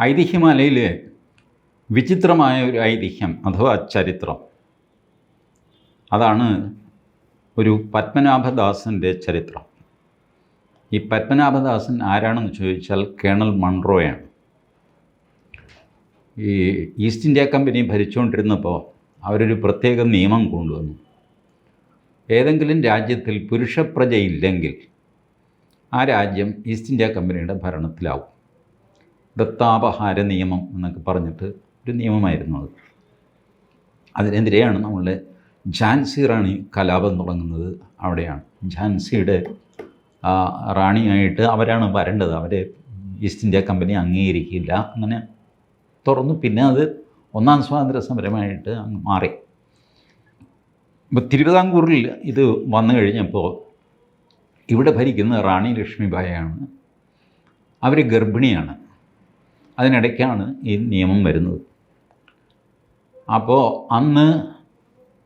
ഐതിഹ്യമാലയിലെ വിചിത്രമായ ഒരു ഐതിഹ്യം അഥവാ ചരിത്രം. അതാണ് ഒരു പത്മനാഭദാസന്റെ ചരിത്രം. ഈ പത്മനാഭദാസൻ ആരാണെന്ന് ചോദിച്ചാൽ കേണൽ മൺറോയാണ്. ഈ ഈസ്റ്റ് ഇന്ത്യ കമ്പനി ഭരിച്ചുകൊണ്ടിരുന്നപ്പോൾ അവരൊരു പ്രത്യേക നിയമം കൊണ്ടുവന്നു. ഏതെങ്കിലും രാജ്യത്തിൽ പുരുഷപ്രജയില്ലെങ്കിൽ ആ രാജ്യം ഈസ്റ്റ് ഇന്ത്യ കമ്പനിയുടെ ഭരണത്തിലാവും. ദത്താപഹാര നിയമം എന്നൊക്കെ പറഞ്ഞിട്ട് ഒരു നിയമമായിരുന്നു അത്. അതിനെതിരെയാണ് നമ്മളുടെ ഝാൻസി റാണി കലാപം തുടങ്ങുന്നത് അവിടെയാണ്. ഝാൻസിയുടെ റാണിയായിട്ട് അവരാണ് വരേണ്ടത്. അവരെ ഈസ്റ്റ് ഇന്ത്യ കമ്പനി അംഗീകരിക്കില്ല. അങ്ങനെ തുറന്നു. പിന്നെ അത് ഒന്നാം സ്വാതന്ത്ര്യ സമരമായിട്ട് അങ്ങ് മാറി. ഇപ്പോൾ തിരുവിതാംകൂറിൽ ഇത് വന്നു കഴിഞ്ഞപ്പോൾ ഇവിടെ ഭരിക്കുന്ന റാണി ലക്ഷ്മിബായാണ് അവർ ഗർഭിണിയാണ്. അതിനിടയ്ക്കാണ് ഈ നിയമം വരുന്നത്. അപ്പോൾ അന്ന്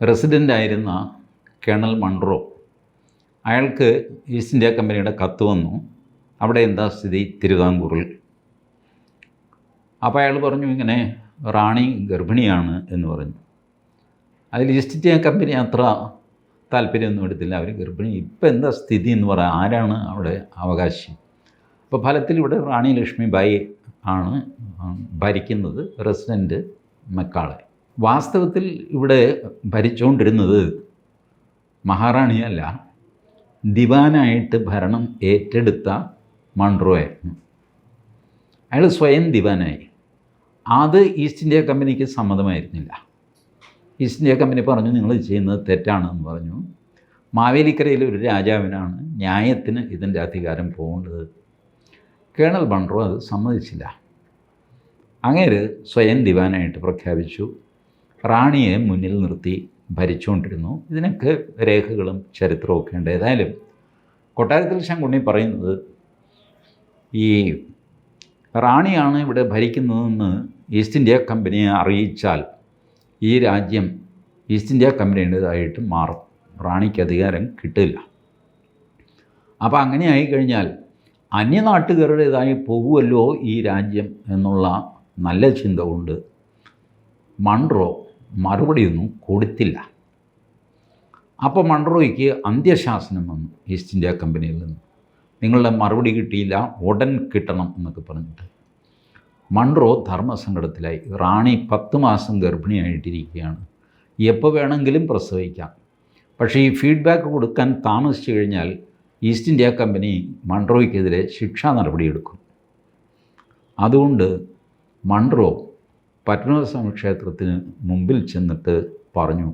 റെസിഡന്റായിരുന്ന കേണൽ മൺറോ അയാൾക്ക് ഈസ്റ്റ് ഇന്ത്യ കമ്പനിയുടെ കത്ത് വന്നു. അവിടെ എന്താ സ്ഥിതി? തിരുവിതാംകൂറിൽ. അപ്പോൾ അയാൾ പറഞ്ഞു ഇങ്ങനെ റാണി ഗർഭിണിയാണ് എന്ന് പറഞ്ഞു. അതിൽ ഈസ്റ്റ് ഇന്ത്യ കമ്പനി അത്ര താല്പര്യമൊന്നും എടുത്തില്ല. അവർ ഗർഭിണി. ഇപ്പം എന്താ സ്ഥിതി എന്ന് പറയാം ആരാണ് അവിടെ അവകാശി? അപ്പോൾ ഫലത്തിൽ ഇവിടെ റാണി ലക്ഷ്മിബായി ആണ് ഭരിക്കുന്നത് റെസിഡന്റ് മെക്കാളെ. വാസ്തവത്തിൽ ഇവിടെ ഭരിച്ചുകൊണ്ടിരുന്നത് മഹാറാണിയല്ല ദിവാനായിട്ട് ഭരണം ഏറ്റെടുത്ത മൺട്രോയായിരുന്നു അയാൾ സ്വയം ദിവാനായി. അത് ഈസ്റ്റ് ഇന്ത്യ കമ്പനിക്ക് സമ്മതമായിരുന്നില്ല. ഈസ്റ്റ് ഇന്ത്യ കമ്പനി പറഞ്ഞു നിങ്ങൾ ചെയ്യുന്നത് തെറ്റാണെന്ന് പറഞ്ഞു. മാവേലിക്കരയിലെ ഒരു രാജാവിനാണ് ന്യായത്തിന് ഇതിന്റെ അധികാരം പോകേണ്ടത്. കേണൽ ബൺറോ അത് സമ്മതിച്ചില്ല. അങ്ങേര് സ്വയം ദിവാനായിട്ട് പ്രഖ്യാപിച്ചു. റാണിയെ മുന്നിൽ നിർത്തി ഭരിച്ചുകൊണ്ടിരുന്നു. ഇതിനൊക്കെ രേഖകളും ചരിത്രവും ഒക്കെ ഉണ്ട്. ഏതായാലും കൊട്ടാരത്തിൽ ശങ്കുണ്ണി പറയുന്നത് ഈ റാണിയാണ് ഇവിടെ ഭരിക്കുന്നതെന്ന് ഈസ്റ്റ് ഇന്ത്യ കമ്പനിയെ അറിയിച്ചാൽ ഈ രാജ്യം ഈസ്റ്റ് ഇന്ത്യ കമ്പനിയുടേതായിട്ട് മാറും. റാണിക്ക് അധികാരം കിട്ടില്ല. അപ്പോൾ അങ്ങനെ ആയിക്കഴിഞ്ഞാൽ അന്യനാട്ടുകാരുടേതായി പോകുമല്ലോ ഈ രാജ്യം എന്നുള്ള നല്ല ചിന്ത കൊണ്ട് മൺറോ മറുപടിയൊന്നും കൊടുത്തില്ല. അപ്പോൾ മൺറോയ്ക്ക് അന്ത്യശാസനം വന്നു ഈസ്റ്റ് ഇന്ത്യ കമ്പനിയിൽ നിന്ന്. നിങ്ങളുടെ മറുപടി കിട്ടിയില്ല ഉടൻ കിട്ടണം എന്നൊക്കെ പറഞ്ഞിട്ട്. മൺറോ ധർമ്മസങ്കടത്തിലായി. റാണി പത്ത് മാസം ഗർഭിണിയായിട്ടിരിക്കുകയാണ്. എപ്പോൾ വേണമെങ്കിലും പ്രസവിക്കാം. പക്ഷേ ഈ ഫീഡ്ബാക്ക് കൊടുക്കാൻ താമസിച്ചു കഴിഞ്ഞാൽ ഈസ്റ്റ് ഇന്ത്യ കമ്പനി മൺറോയ്ക്കെതിരെ ശിക്ഷാ നടപടിയെടുക്കും. അതുകൊണ്ട് മൺറോ പത്മനാഭസ്വാമി ക്ഷേത്രത്തിന് മുമ്പിൽ ചെന്നിട്ട് പറഞ്ഞു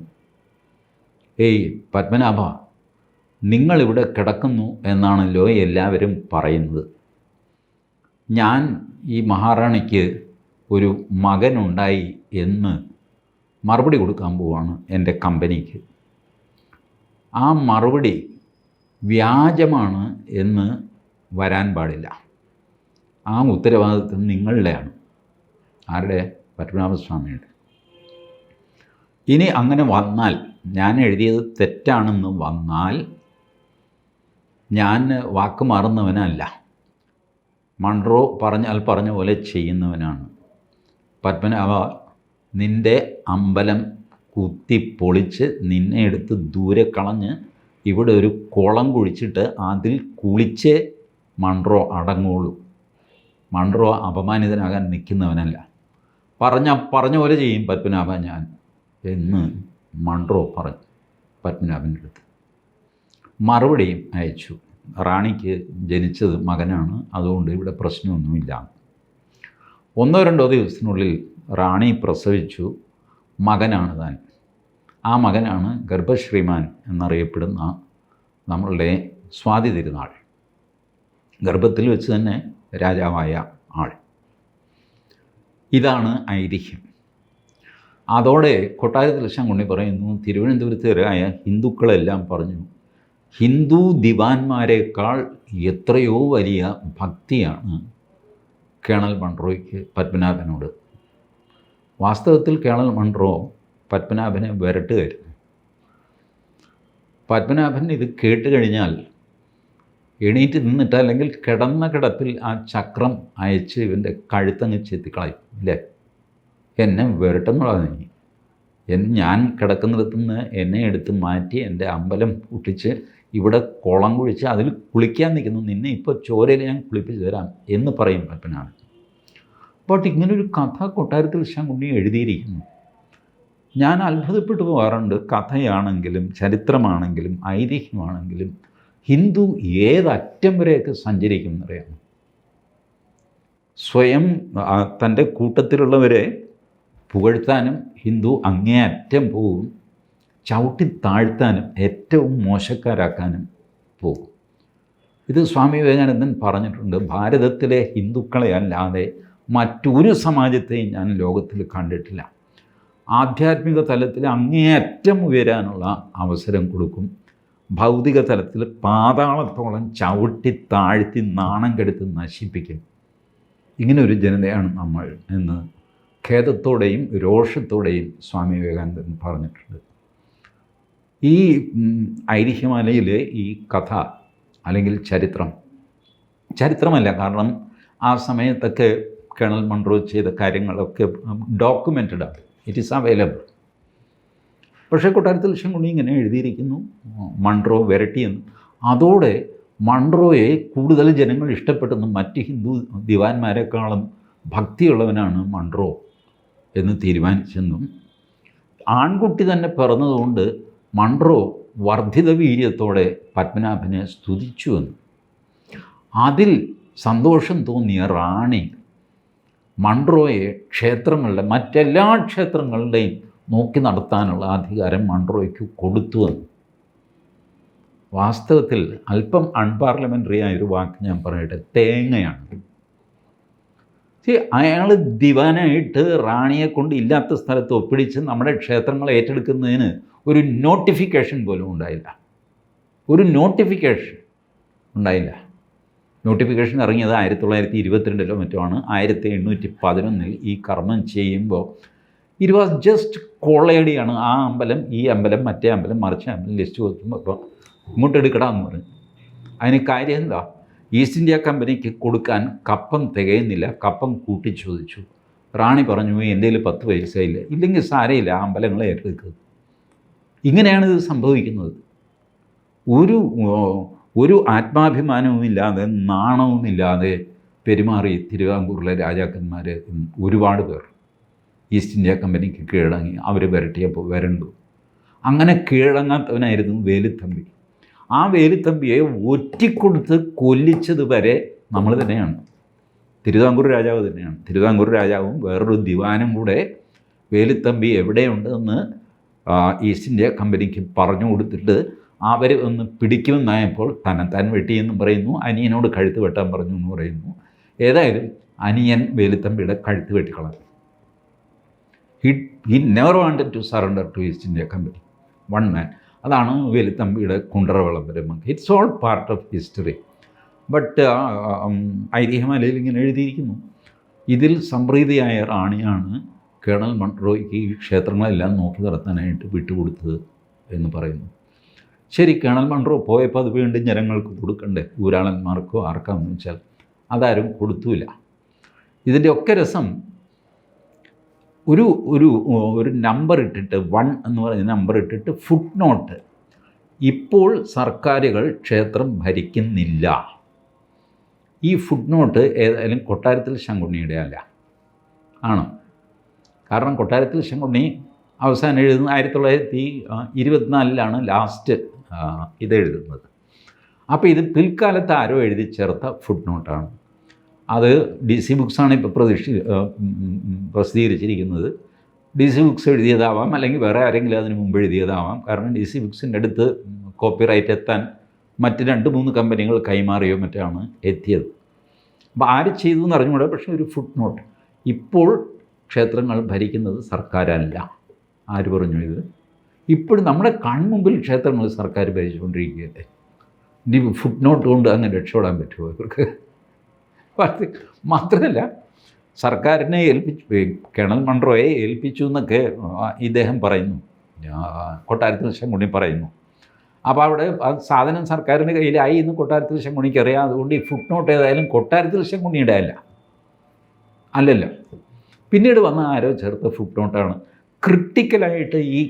ഏയ് പത്മനാഭ നിങ്ങളിവിടെ കിടക്കുന്നു എന്നാണല്ലോ എല്ലാവരും പറയുന്നത്. ഞാൻ ഈ മഹാറാണിക്ക് ഒരു മകനുണ്ടായി എന്ന് മറുപടി കൊടുക്കാൻ പോവാണ് എന്റെ കമ്പനിക്ക്. ആ മറുപടി വ്യാജമാണ് എന്ന് വരാൻ പാടില്ല. ആ ഉത്തരവാദിത്വം നിങ്ങളുടെയാണ്. ആരുടെ? പത്മനാഭസ്വാമിയുടെ. ഇനി അങ്ങനെ വന്നാൽ ഞാൻ എഴുതിയത് തെറ്റാണെന്ന് വന്നാൽ ഞാൻ വാക്ക് മാറുന്നവനല്ല. മൺറോ പറഞ്ഞാൽ പറഞ്ഞ പോലെ ചെയ്യുന്നവനാണ്. പത്മനാഭ നിന്റെ അമ്പലം കുത്തി പൊളിച്ച് നിന്നെ എടുത്ത് ദൂരെ കളഞ്ഞ് ഇവിടെ ഒരു കുളം കുഴിച്ചിട്ട് അതിൽ കുളിച്ച് മൺറോ അടങ്ങുള്ളൂ. മൺറോ അപമാനിതനാകാൻ നിൽക്കുന്നവനല്ല. പറഞ്ഞ പറഞ്ഞ പോലെ ചെയ്യും പത്മനാഭ ഞാൻ എന്ന് മൺറോ പറഞ്ഞു പത്മനാഭന്റെ അടുത്ത്. മറുപടിയും അയച്ചു. റാണിക്ക് ജനിച്ചത് മകനാണ്. അതുകൊണ്ട് ഇവിടെ പ്രശ്നമൊന്നുമില്ല. ഒന്നോ രണ്ടോ ദിവസത്തിനുള്ളിൽ റാണി പ്രസവിച്ചു. മകനാണ് താൻ. ആ മകനാണ് ഗർഭശ്രീമാൻ എന്നറിയപ്പെടുന്ന നമ്മളുടെ സ്വാതി തിരുനാൾ. ഗർഭത്തിൽ വെച്ച് തന്നെ രാജാവായ ആൾ. ഇതാണ് ഐതിഹ്യം. അതോടെ കൊട്ടാരത്തിൽ ശങ്കുണ്ണി പറയുന്നു തിരുവനന്തപുരത്തുകാരായ ഹിന്ദുക്കളെല്ലാം പറഞ്ഞു ഹിന്ദു ദിവാന്മാരെക്കാൾ എത്രയോ വലിയ ഭക്തിയാണ് കേണൽ മൺട്രോയ്ക്ക് പത്മനാഭനോട്. വാസ്തവത്തിൽ കേണൽ മൺട്രോ പത്മനാഭനെ വരട്ടുകയായിരുന്നു. പത്മനാഭൻ ഇത് കേട്ട് കഴിഞ്ഞാൽ എണീറ്റ് നിന്നിട്ട് അല്ലെങ്കിൽ കിടന്ന കിടപ്പിൽ ആ ചക്രം അയച്ച് ഇവന്റെ കഴുത്തങ്ങ് ചെത്തിക്കളയും ഇല്ലേ? എന്നെ വരട്ടെന്നുള്ളതാണ് നീ. ഞാൻ കിടക്കുന്നിടത്തു നിന്ന് എന്നെ എടുത്ത് മാറ്റി എന്റെ അമ്പലം പൊട്ടിച്ച് ഇവിടെ കുളം കുഴിച്ച് അതിൽ കുളിക്കാൻ നിൽക്കുന്നു. നിന്നെ ഇപ്പോൾ ചോരയിൽ ഞാൻ കുളിപ്പിച്ച് തരാം എന്ന് പറയും പത്മനാഭൻ. ബട്ട് ഇങ്ങനൊരു കഥ കൊട്ടാരത്തിൽ ശങ്കുണ്ണി എഴുതിയിരിക്കുന്നു. ഞാൻ അത്ഭുതപ്പെട്ടു പോകാറുണ്ട്. കഥയാണെങ്കിലും ചരിത്രമാണെങ്കിലും ഐതിഹ്യമാണെങ്കിലും. ഹിന്ദു ഏതറ്റം വരെയൊക്കെ സഞ്ചരിക്കും സ്വയം തന്റെ കൂട്ടത്തിലുള്ളവരെ പുകഴ്ത്താനും ഹിന്ദു അങ്ങേയറ്റം പോകും ചവിട്ടി താഴ്ത്താനും ഏറ്റവും മോശക്കാരാക്കാനും പോകും ഇത് സ്വാമി വിവേകാനന്ദൻ പറഞ്ഞിട്ടുണ്ട്. ഭാരതത്തിലെ ഹിന്ദുക്കളെ അല്ലാതെ മറ്റൊരു സമാജത്തെയും ഞാൻ ലോകത്തിൽ കണ്ടിട്ടില്ല. ആധ്യാത്മിക തലത്തിൽ അങ്ങേയറ്റം ഉയരാനുള്ള അവസരം കൊടുക്കും. ഭൗതിക തലത്തിൽ പാതാളത്തോളം ചവിട്ടി താഴ്ത്തി നാണം കെടുത്ത് നശിപ്പിക്കും. ഇങ്ങനെ ഒരു ജനതയാണ് നമ്മൾ എന്ന് ഖേദത്തോടെയും രോഷത്തോടെയും സ്വാമി വിവേകാനന്ദൻ പറഞ്ഞിട്ടുണ്ട്. ഈ ഐതിഹ്യമാലയിലെ ഈ കഥ അല്ലെങ്കിൽ ചരിത്രം ചരിത്രമല്ല കാരണം ആ സമയത്തൊക്കെ കേണൽ മൺറോ ചെയ്ത കാര്യങ്ങളൊക്കെ ഡോക്യുമെന്റഡ് ആണ് ഇറ്റ് ഈസ് അവൈലബിൾ പക്ഷേ കൊട്ടാരത്തിൽ ശങ്കുണി ഇങ്ങനെ എഴുതിയിരിക്കുന്നു. മൺട്രോ എന്ന്. അതോടെ മൺട്രോയെ കൂടുതൽ ജനങ്ങൾ ഇഷ്ടപ്പെട്ടെന്നും മറ്റ് ഹിന്ദു ദിവാന്മാരെക്കാളും ഭക്തിയുള്ളവനാണ് മൺട്രോ എന്ന് തീരുമാനിച്ചെന്നും. ആൺകുട്ടി തന്നെ പിറന്നതുകൊണ്ട് മൺട്രോ വർദ്ധിത വീര്യത്തോടെ പത്മനാഭനെ സ്തുതിച്ചുവെന്നും അതിൽ സന്തോഷം തോന്നിയ റാണി മൺട്രോയെ ക്ഷേത്രങ്ങളുടെ മറ്റെല്ലാ ക്ഷേത്രങ്ങളുടെയും നോക്കി നടത്താനുള്ള അധികാരം മൺട്രോയ്ക്ക് കൊടുത്തുവെന്ന് വാസ്തവത്തിൽ അല്പം അൺപാർലമെന്ററി ആയൊരു വാക്ക് ഞാൻ പറയട്ടെ തേങ്ങയാണ്. അയാൾ ദിവാനായിട്ട് റാണിയെ കൊണ്ട് ഇല്ലാത്ത സ്ഥലത്ത് ഒപ്പിടിച്ച് നമ്മുടെ ക്ഷേത്രങ്ങൾ ഏറ്റെടുക്കുന്നതിന് ഒരു നോട്ടിഫിക്കേഷൻ പോലും ഉണ്ടായില്ല. ഒരു നോട്ടിഫിക്കേഷൻ ഉണ്ടായില്ല. നോട്ടിഫിക്കേഷൻ ഇറങ്ങിയത് ആയിരത്തി തൊള്ളായിരത്തി ഇരുപത്തിരണ്ടിലോ മറ്റോ ആണ് ആയിരത്തി എണ്ണൂറ്റി പതിനൊന്നിൽ ഈ കർമ്മം ചെയ്യുമ്പോൾ ഇറ്റ് വാസ് ജസ്റ്റ് കൊള്ളയടിയാണ് ആ അമ്പലം ഈ അമ്പലം മറ്റേ അമ്പലം മറിച്ച അമ്പലം ലിസ്റ്റ് കൊടുക്കുമ്പോൾ ഇപ്പോൾ ഇങ്ങോട്ട് എടുക്കടാന്ന് പറഞ്ഞു. അതിന് കാര്യം എന്താ? ഈസ്റ്റ് ഇന്ത്യ കമ്പനിക്ക് കൊടുക്കാൻ കപ്പം തികയുന്നില്ല. കപ്പം കൂട്ടി ചോദിച്ചു റാണി പറഞ്ഞു കയ്യിൽ പത്ത് പൈസ ഇല്ല ഇല്ലെങ്കിൽ സാരയില്ല ആ അമ്പലങ്ങളെ ഏറ്റെടുക്കുക ഇങ്ങനെയാണ് ഇത് സംഭവിക്കുന്നത്. ഒരു ഒരു ആത്മാഭിമാനവുമില്ലാതെ നാണവുമില്ലാതെ പെരുമാറി തിരുവിതാംകൂറിലെ രാജാക്കന്മാർ ഒരുപാട് പേർ ഈസ്റ്റ് ഇന്ത്യ കമ്പനിക്ക് കീഴടങ്ങി അവർ വരട്ടിയപ്പോൾ വരണ്ടു. അങ്ങനെ കീഴടങ്ങാത്തവനായിരുന്നു വേലുത്തമ്പി. ആ വേലുത്തമ്പിയെ ഒറ്റിക്കൊടുത്ത് കൊല്ലിച്ചത് വരെ നമ്മൾ തന്നെയാണ്. തിരുവിതാംകൂർ രാജാവ് തന്നെയാണ്. തിരുവിതാംകൂർ രാജാവും വേറൊരു ദിവാനും കൂടെ വേലുത്തമ്പി എവിടെയുണ്ടെന്ന് ഈസ്റ്റ് ഇന്ത്യ കമ്പനിക്ക് പറഞ്ഞു കൊടുത്തിട്ട് അവർ ഒന്ന് പിടിക്കുമെന്നായപ്പോൾ തന്നെ തൻ വെട്ടിയെന്നും പറയുന്നു അനിയനോട് കഴുത്ത് വെട്ടാൻ പറഞ്ഞു എന്ന് പറയുന്നു. ഏതായാലും അനിയൻ വേലുത്തമ്പിയുടെ കഴുത്ത് വെട്ടിക്കളഞ്ഞു. He he never wanted to surrender to East India company one man അതാണ് വേലുത്തമ്പിയുടെ കുണ്ടറ വിളംബരം it's all part of history but ഐതിഹ്യമലയിൽ ഇങ്ങനെ എഴുതിയിരിക്കുന്നു. ഇതിൽ സംപ്രീതിയായ റാണിയാണ് കേണൽ മൺട്രോയ്ക്ക് ഈ ക്ഷേത്രങ്ങളെല്ലാം നോക്കി നടത്താനായിട്ട് വിട്ടുകൊടുത്തത് എന്ന് പറയുന്നു. ശരി കേണൽ മൺട്രോ പോയപ്പോൾ അത് വീണ്ടും ജനങ്ങൾക്ക് കൊടുക്കണ്ടേ? ഊരാളന്മാർക്കോ ആർക്കാന്ന് വെച്ചാൽ അതാരും കൊടുത്തൂല. ഇതിന്റെ ഒക്കെ രസം ഒരു ഒരു ഒരു നമ്പർ ഇട്ടിട്ട് വൺ എന്ന് പറയുന്ന നമ്പർ ഇട്ടിട്ട് ഫുട് നോട്ട് ഇപ്പോൾ സർക്കാരുകൾ ക്ഷേത്രം ഭരിക്കുന്നില്ല. ഈ ഫുഡ് നോട്ട് ഏതായാലും കൊട്ടാരത്തിൽ ശങ്കുണ്ണിയുടെ അല്ല ആണ്. കാരണം കൊട്ടാരത്തിൽ ശങ്കുണ്ണി അവസാനം എഴുതുന്ന ആയിരത്തി തൊള്ളായിരത്തി ഇരുപത്തിനാലിലാണ് ലാസ്റ്റ് ആ, ഇത് എഴുതുന്നത് അപ്പോൾ ഇത് പിൽക്കാലത്ത് ആരോ എഴുതി ചേർത്ത ഫുഡ് നോട്ടാണ് അത് ഡി സി ബുക്സാണ് ഇപ്പോൾ പ്രതീക്ഷ പ്രസിദ്ധീകരിച്ചിരിക്കുന്നത്. ഡി സി ബുക്സ് എഴുതിയതാവാം അല്ലെങ്കിൽ വേറെ ആരെങ്കിലും അതിന് മുമ്പ് എഴുതിയതാവാം. കാരണം ഡി സി ബുക്സിന്റെ അടുത്ത് കോപ്പിറൈറ്റ് എത്താൻ മറ്റ് രണ്ട് മൂന്ന് കമ്പനികൾ കൈമാറിയോ മറ്റാണ് എത്തിയത്. അപ്പോൾ ആര് ചെയ്തു എന്ന് അറിഞ്ഞുകൂടെ പക്ഷേ ഒരു ഫുട് നോട്ട് ഇപ്പോൾ ക്ഷേത്രങ്ങൾ ഭരിക്കുന്നത് സർക്കാരല്ല. ആര് പറഞ്ഞു ഇത്? ഇപ്പോഴും നമ്മുടെ കൺമുമ്പിൽ ക്ഷേത്രങ്ങൾ സർക്കാർ ഭരിച്ചുകൊണ്ടിരിക്കുകയല്ലേ? ഇനി ഫുട് നോട്ട് കൊണ്ട് അങ്ങ് രക്ഷപ്പെടാൻ പറ്റുമോ ഇവർക്ക്? മാത്രമല്ല സർക്കാരിനെ ഏൽപ്പിച്ചു കേണൽ മൺട്രോയെ ഏൽപ്പിച്ചു എന്നൊക്കെ ഇദ്ദേഹം പറയുന്നു. കൊട്ടാരത്തിൽ ശങ്കുണി പറയുന്നു. അപ്പോൾ അവിടെ ആ സാധനം സർക്കാരിന്റെ കയ്യിലായി എന്ന് കൊട്ടാരത്തിൽ ശങ്കുണിക്ക് അറിയാം. അതുകൊണ്ട് ഈ ഫുട് നോട്ട് ഏതായാലും കൊട്ടാരത്തിൽ ശങ്കുണിയുടെ അല്ല. അല്ലല്ലോ. പിന്നീട് വന്ന ആരോ ചേർത്ത ഫുട് നോട്ടാണ് ക്രിട്ടിക്കലായിട്ട് ഈ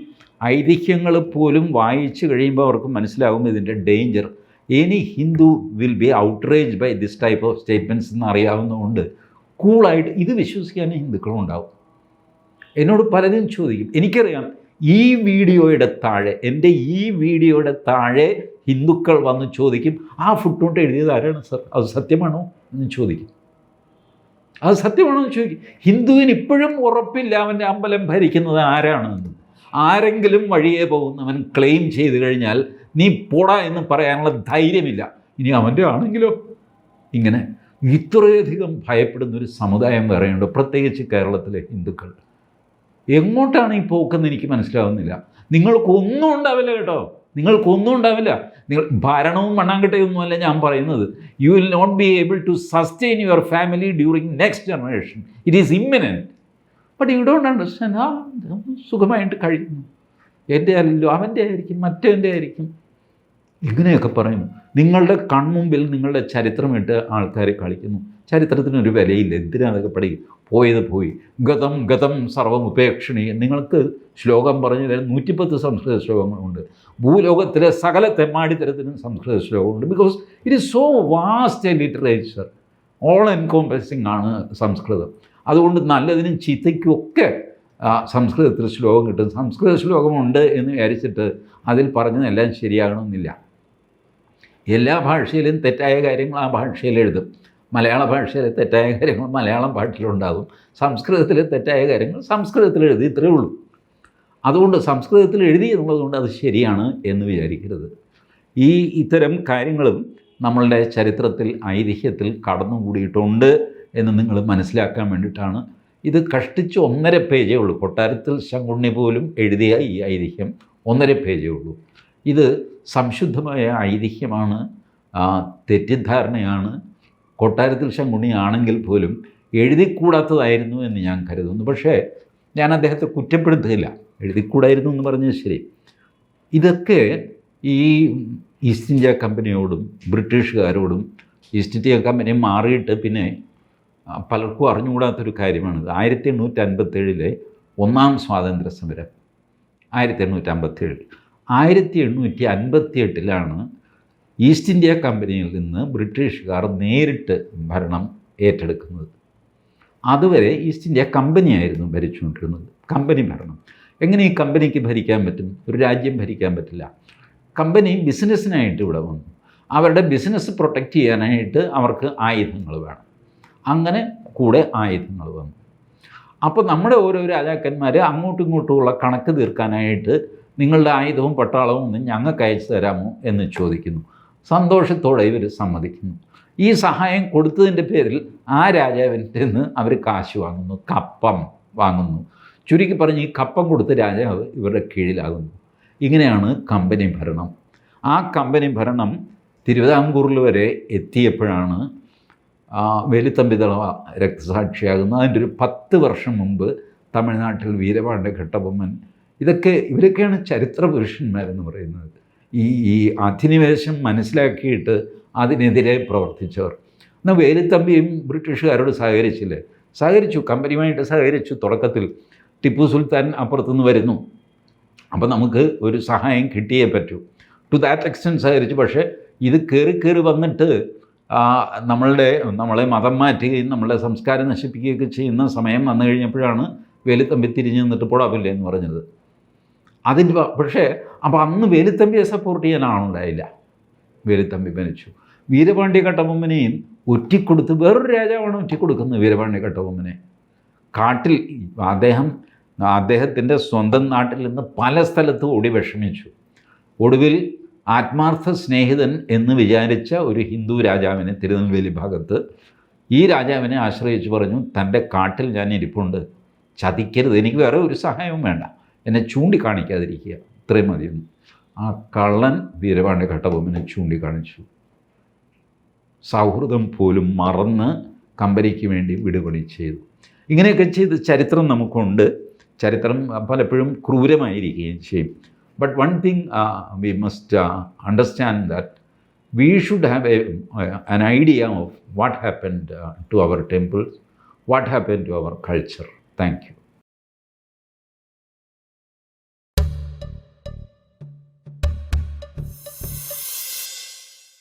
ഐതിഹ്യങ്ങൾ പോലും വായിച്ചു കഴിയുമ്പോൾ അവർക്ക് മനസ്സിലാകും ഇതിന്റെ danger any Hindu will be outrage by this type of statements എന്ന് അറിയാവുന്നതുകൊണ്ട് കൂളായിട്ട് ഇത് വിശ്വസിക്കാൻ ഹിന്ദുക്കളും ഉണ്ടാവും എന്നോട് പലരും ചോദിക്കും എനിക്കറിയാം ഈ വീഡിയോയുടെ താഴെ എന്റെ ഈ വീഡിയോയുടെ താഴെ ഹിന്ദുക്കൾ വന്ന് ചോദിക്കും ആ ഫുട്ടോട്ട് എഴുതിയത് ആരാണ് സർ? അത് സത്യമാണോ? എന്ന് ചോദിക്കും. അത് സത്യമാണോ എന്ന് ചോദിക്കും. ഹിന്ദുവിന് ഇപ്പോഴും ഉറപ്പില്ല അവന്റെ അമ്പലം ഭരിക്കുന്നത് ആരാണെന്ന്. ആരെങ്കിലും വഴിയെ പോകുന്നവൻ ക്ലെയിം ചെയ്ത് കഴിഞ്ഞാൽ നീ പോടാ എന്ന് പറയാനുള്ള ധൈര്യമില്ല. ഇനി അവന്റെ ആണെങ്കിലോ? ഇങ്ങനെ ഇത്രയധികം ഭയപ്പെടുന്ന ഒരു സമുദായം വേറെയുണ്ട്. പ്രത്യേകിച്ച് കേരളത്തിലെ ഹിന്ദുക്കൾ. എങ്ങോട്ടാണ് ഈ പോക്കെന്ന് എനിക്ക് മനസ്സിലാവുന്നില്ല. നിങ്ങൾക്കൊന്നും ഉണ്ടാവില്ല കേട്ടോ. നിങ്ങൾക്കൊന്നും ഉണ്ടാവില്ല. നിങ്ങൾ ഭരണവും മണ്ണാങ്കട്ടയൊന്നുമല്ല ഞാൻ പറയുന്നത്. You will not be able to sustain your family during next generation it is imminent but you don't understand ആ സുഖമായിട്ട് കഴിയുന്നു എന്റെ അല്ലല്ലോ അവന്റെ ആയിരിക്കും മറ്റവന്റെ ആയിരിക്കും. ഇങ്ങനെയൊക്കെ പറയുന്നു. നിങ്ങളുടെ കൺമുമ്പിൽ നിങ്ങളുടെ ചരിത്രമിട്ട് ആൾക്കാർ കളിക്കുന്നു. ചരിത്രത്തിനൊരു വിലയില്ല. എന്തിനാ അതൊക്കെ പഠിക്കും പോയത് പോയി? ഗതം ഗതം സർവം ഉപേക്ഷണി നിങ്ങൾക്ക് ശ്ലോകം പറഞ്ഞു തരാൻ നൂറ്റിപ്പത്ത് സംസ്കൃത ശ്ലോകങ്ങളുണ്ട്. ഭൂലോകത്തിലെ സകല തെമ്മാടിത്തരത്തിനും സംസ്കൃത ശ്ലോകമുണ്ട്. Because it is so vast a literature all encompassing ആണ് സംസ്കൃതം. അതുകൊണ്ട് നല്ലതിനും ചീത്തയ്ക്കുമൊക്കെ സംസ്കൃതത്തിൽ ശ്ലോകം കിട്ടും. സംസ്കൃത ശ്ലോകമുണ്ട് എന്ന് വിചാരിച്ചിട്ട് അതിൽ പറഞ്ഞതെല്ലാം ശരിയാകണമെന്നില്ല. എല്ലാ ഭാഷയിലും തെറ്റായ കാര്യങ്ങൾ ആ ഭാഷയിൽ എഴുതും. മലയാള ഭാഷയിലെ തെറ്റായ കാര്യങ്ങൾ മലയാളം ഭാഷയിലുണ്ടാകും. സംസ്കൃതത്തിലെ തെറ്റായ കാര്യങ്ങൾ സംസ്കൃതത്തിൽ എഴുതി ഇത്രയേ ഉള്ളൂ. അതുകൊണ്ട് സംസ്കൃതത്തിൽ എഴുതി എന്നുള്ളതുകൊണ്ട് അത് ശരിയാണ് എന്ന് വിചാരിക്കരുത്. ഈ ഇത്തരം കാര്യങ്ങളും നമ്മളുടെ ചരിത്രത്തിൽ ഐതിഹ്യത്തിൽ കടന്നുകൂടിയിട്ടുണ്ട്. എന്ന് നിങ്ങൾ മനസ്സിലാക്കാൻ വേണ്ടിയിട്ടാണ്. ഇത് കഷ്ടിച്ച് ഒന്നര പേജേ ഉള്ളൂ. കൊട്ടാരത്തിൽ ശങ്കുണ്ണി പോലും എഴുതിയ ഈ ഐതിഹ്യം ഒന്നര പേജേ ഉള്ളൂ. ഇത് സംശുദ്ധമായ ഐതിഹ്യമാണ്. തെറ്റിദ്ധാരണയാണ്. കൊട്ടാരത്തിൽ ശങ്കുണ്ണി ആണെങ്കിൽ പോലും എഴുതിക്കൂടാത്തതായിരുന്നു എന്ന് ഞാൻ കരുതുന്നു. പക്ഷേ ഞാൻ അദ്ദേഹത്തെ കുറ്റപ്പെടുത്തുകയില്ല. എഴുതിക്കൂടായിരുന്നു എന്ന് പറഞ്ഞത് ശരി. ഇതൊക്കെ ഈ ഈസ്റ്റ് ഇന്ത്യ കമ്പനിയോടും ബ്രിട്ടീഷുകാരോടും ഈസ്റ്റ് ഇന്ത്യ കമ്പനി മാറിയിട്ട് പിന്നെ പലർക്കും അറിഞ്ഞുകൂടാത്തൊരു കാര്യമാണിത്. ആയിരത്തി എണ്ണൂറ്റി അൻപത്തേഴിലെ ഒന്നാം സ്വാതന്ത്ര്യ സമരം ആയിരത്തി എണ്ണൂറ്റി അമ്പത്തേഴ് ആയിരത്തി എണ്ണൂറ്റി അൻപത്തി എട്ടിലാണ് ഈസ്റ്റ് ഇന്ത്യ കമ്പനിയിൽ നിന്ന് ബ്രിട്ടീഷുകാർ നേരിട്ട് ഭരണം ഏറ്റെടുക്കുന്നത്. അതുവരെ ഈസ്റ്റ് ഇന്ത്യ കമ്പനിയായിരുന്നു ഭരിച്ചുകൊണ്ടിരുന്നത്. കമ്പനി ഭരണം. എങ്ങനെ ഈ കമ്പനിക്ക് ഭരിക്കാൻ പറ്റും? ഒരു രാജ്യം ഭരിക്കാൻ പറ്റില്ല. കമ്പനി ബിസിനസ്സിനായിട്ട് ഇവിടെ വന്നു. അവരുടെ ബിസിനസ് പ്രൊട്ടക്റ്റ് ചെയ്യാനായിട്ട് അവർക്ക് ആയുധങ്ങൾ വേണം. അങ്ങനെ കൂടെ ആയുധങ്ങൾ വന്നു. അപ്പോൾ നമ്മുടെ ഓരോ രാജാക്കന്മാർ അങ്ങോട്ടും ഇങ്ങോട്ടുമുള്ള കണക്ക് തീർക്കാനായിട്ട് നിങ്ങളുടെ ആയുധവും പട്ടാളവും ഒന്നും ഞങ്ങൾക്ക് അയച്ചു തരാമോ എന്ന് ചോദിക്കുന്നു. സന്തോഷത്തോടെ ഇവർ സമ്മതിക്കുന്നു. ഈ സഹായം കൊടുത്തതിന്റെ പേരിൽ ആ രാജാവിന്റെ നിന്ന് അവർ കാശ് വാങ്ങുന്നു കപ്പം വാങ്ങുന്നു. ചുരുക്കി പറഞ്ഞ് ഈ കപ്പം കൊടുത്ത രാജാവ് ഇവരുടെ കീഴിലാകുന്നു. ഇങ്ങനെയാണ് കമ്പനി ഭരണം. ആ കമ്പനി ഭരണം തിരുവിതാംകൂറിൽ വരെ എത്തിയപ്പോഴാണ് ആ, വേലുത്തമ്പി ദളവ രക്തസാക്ഷിയാകുന്നത് അതിന്റെ ഒരു പത്ത് വർഷം മുമ്പ് തമിഴ്നാട്ടിൽ വീരപാണ്ഡ്യ ഘട്ടബൊമ്മൻ ഇതൊക്കെ ഇവരൊക്കെയാണ് ചരിത്ര പുരുഷന്മാരെന്ന് പറയുന്നത്. ഈ ഈ അധിനിവേശം മനസ്സിലാക്കിയിട്ട് അതിനെതിരെ പ്രവർത്തിച്ചവർ. എന്നാൽ വേലുത്തമ്പിയും ബ്രിട്ടീഷുകാരോട് സഹകരിച്ചില്ലേ? സഹകരിച്ചു കമ്പനിയുമായിട്ട് സഹകരിച്ചു തുടക്കത്തിൽ ടിപ്പു സുൽത്താൻ അപ്പുറത്തുനിന്ന് വരുന്നു. അപ്പോൾ നമുക്ക് ഒരു സഹായം കിട്ടിയേ പറ്റൂ. ടു ദാറ്റ് എക്സ്റ്റെന്റ് സഹകരിച്ചു പക്ഷേ ഇത് കയറി കയറി വന്നിട്ട് നമ്മളുടെ നമ്മളെ മതം മാറ്റുകയും നമ്മളെ സംസ്കാരം നശിപ്പിക്കുകയൊക്കെ ചെയ്യുന്ന സമയം വന്നു കഴിഞ്ഞപ്പോഴാണ് വേലുത്തമ്പി തിരിഞ്ഞു നിന്നിട്ട് പോടാപ്പില്ല എന്ന് പറഞ്ഞത്. അതിന്റെ പക്ഷേ അപ്പോൾ അന്ന് വേലുത്തമ്പിയെ സപ്പോർട്ട് ചെയ്യാൻ ആളുണ്ടായില്ല. വേലുത്തമ്പി മരിച്ചു. വീരപാണ്ഡ്യ കട്ടബൊമ്മനെയും ഒറ്റിക്കൊടുത്ത് വേറൊരു രാജാവാണ് ഒറ്റിക്കൊടുക്കുന്നത് വീരപാണ്ഡ്യ കട്ടബൊമ്മനെ. കാട്ടിൽ അദ്ദേഹം അദ്ദേഹത്തിന്റെ സ്വന്തം നാട്ടിൽ നിന്ന് പല സ്ഥലത്തും ഓടി വിഷമിച്ചു. ഒടുവിൽ ആത്മാർത്ഥ സ്നേഹിതൻ എന്ന് വിചാരിച്ച ഒരു ഹിന്ദു രാജാവിനെ തിരുനെൽവേലി ഭാഗത്ത് ഈ രാജാവിനെ ആശ്രയിച്ച് പറഞ്ഞു തന്റെ കാട്ടിൽ ഞാൻ ഇരിപ്പുണ്ട്. ചതിക്കരുത്. എനിക്ക് വേറെ ഒരു സഹായവും വേണ്ട. എന്നെ ചൂണ്ടിക്കാണിക്കാതിരിക്കുക. ഇത്രയും മതിയെന്ന്. ആ കള്ളൻ വീരപാണ്ഡ്യ ഘട്ടബൊമ്മനെ ചൂണ്ടിക്കാണിച്ചു. സൗഹൃദം പോലും മറന്ന് കമ്പനിക്ക് വേണ്ടി വിടുപണി ചെയ്തു. ഇങ്ങനെയൊക്കെ ചെയ്ത് ചരിത്രം നമുക്കുണ്ട്. ചരിത്രം പലപ്പോഴും ക്രൂരമായിരിക്കുകയും ചെയ്യും. But one thing uh, we must uh, understand that we should have a, an idea of what happened uh, to our temples, what happened to our culture. Thank you.